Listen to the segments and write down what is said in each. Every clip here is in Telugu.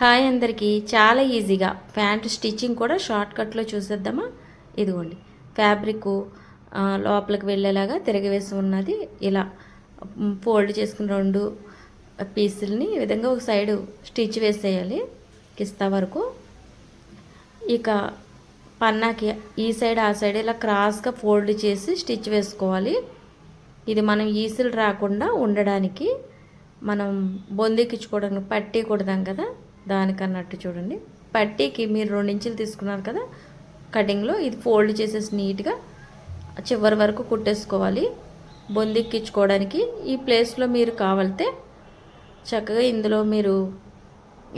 హాయ్ అందరికీ. చాలా ఈజీగా. ప్యాంట్ స్టిచ్చింగ్ కూడా షార్ట్ కట్లో చూసేద్దామా? ఇదిగోండి. ఫ్యాబ్రిక్ లోపలికి వెళ్ళేలాగా తిరగవేసి ఉన్నది. ఇలా ఫోల్డ్ చేసుకుని రెండు పీసుల్ని ఈ విధంగా ఒక సైడు స్టిచ్ వేసేయాలి. కిస్తా వరకు. ఇక పన్నాకి ఈ సైడ్ ఆ సైడ్ ఇలా క్రాస్గా ఫోల్డ్ చేసి స్టిచ్ వేసుకోవాలి. ఇది మనం ఈసులు రాకుండా ఉండడానికి మనం బొందెక్కించుకోవడానికి పట్టీ కొడదాం కదా. దానికన్నట్టు చూడండి. పట్టీకి మీరు రెండు ఇంచులు తీసుకున్నారు కదా కటింగ్లో ఇది ఫోల్డ్ చేసేసి నీట్గా చివరి వరకు కుట్టేసుకోవాలి. బొందెక్కించుకోవడానికి ఈ ప్లేస్లో మీరు కావాలితే చక్కగా ఇందులో మీరు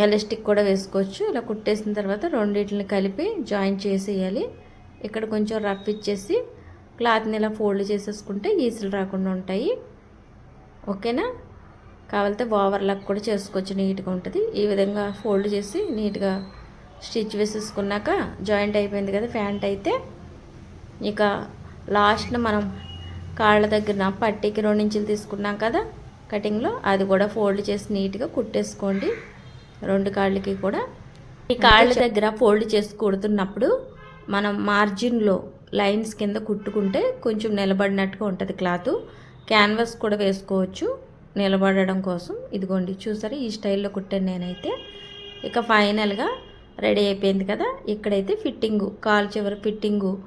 ఎలాస్టిక్ కూడా వేసుకోవచ్చు. ఇలా కుట్టేసిన తర్వాత రెండింటిని కలిపి జాయిన్ చేసేయాలి. ఇక్కడ కొంచెం రఫ్ ఇచ్చేసి క్లాత్ని ఇలా ఫోల్డ్ చేసేసుకుంటే ఈసులు రాకుండా ఉంటాయి. ఓకేనా? కావాలితే ఓవర్లాక్ కూడా చేసుకోవచ్చు నీట్గా ఉంటుంది. ఈ విధంగా ఫోల్డ్ చేసి నీట్గా స్టిచ్ వేసేసుకున్నాక జాయింట్ అయిపోయింది కదా ప్యాంట్ అయితే. ఇక లాస్ట్న మనం కాళ్ళ దగ్గర పట్టీకి రెండు ఇంచులు తీసుకున్నాం కదా కటింగ్లో అది కూడా ఫోల్డ్ చేసి నీట్గా కుట్టేసుకోండి. రెండు కాళ్ళకి కూడా. ఈ కాళ్ళ దగ్గర ఫోల్డ్ చేసి కుడుతున్నప్పుడు మనం మార్జిన్లో లైన్స్ కింద కుట్టుకుంటే కొంచెం నిలబడినట్టుగా ఉంటుంది క్లాత్. క్యాన్వాస్ కూడా వేసుకోవచ్చు. నిలబడడం కోసం. ఇదిగోండి చూసారా? ఈ స్టైల్లో కుట్టాను నేనైతే. ఇక ఫైనల్గా రెడీ అయిపోయింది కదా? ఇక్కడైతే ఫిట్టింగు కాలు చివరి ఫిట్టింగు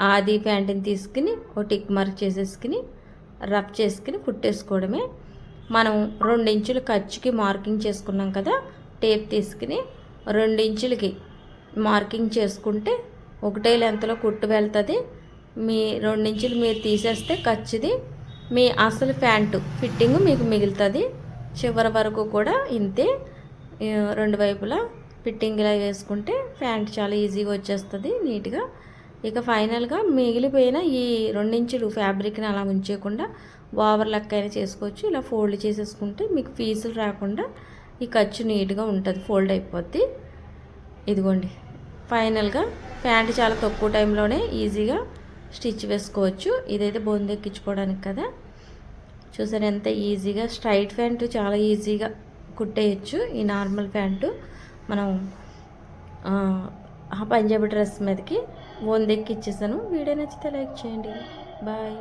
ఆది ప్యాంటుని తీసుకుని ఒక టిక్ మార్క్ చేసేసుకుని రఫ్ చేసుకుని కుట్టేసుకోవడమే. మనం రెండించులు ఖర్చుకి మార్కింగ్ చేసుకున్నాం కదా? టేప్ తీసుకుని రెండించులకి మార్కింగ్ చేసుకుంటే ఒకటే లెంత్లో కుట్టు వెళ్తుంది. మీ రెండించులు మీరు తీసేస్తే ఖర్చుది మీ అసలు ప్యాంటు ఫిట్టింగ్ మీకు మిగులుతుంది. చివరి వరకు కూడా ఇంతే. రెండు వైపులా ఫిట్టింగ్ ఇలా వేసుకుంటే ప్యాంట్ చాలా ఈజీగా వచ్చేస్తుంది నీట్గా. ఇక ఫైనల్గా మిగిలిపోయిన ఈ రెండించులు ఫ్యాబ్రిక్ని అలా ఉంచేయకుండా ఓవర్ లెక్క అయినా చేసుకోవచ్చు. ఇలా ఫోల్డ్ చేసేసుకుంటే మీకు పీసులు రాకుండా ఈ ఖర్చు నీట్గా ఉంటుంది ఫోల్డ్ అయిపోద్ది. ఇదిగోండి. ఫైనల్గా ప్యాంట్ చాలా తక్కువ టైంలోనే ఈజీగా స్టిచ్ వేసుకోవచ్చు. ఇదైతే బొందెక్కించుకోవడానికి కదా. చూసారు ఎంత ఈజీగా. స్ట్రైట్ ప్యాంటు చాలా ఈజీగా కుట్టేయచ్చు. ఈ నార్మల్ ప్యాంటు మనం ఆ పంజాబీ డ్రెస్ మీదకి బొందెక్కి ఇచ్చేసాను వీడియో నచ్చితే లైక్ చేయండి. బాయ్.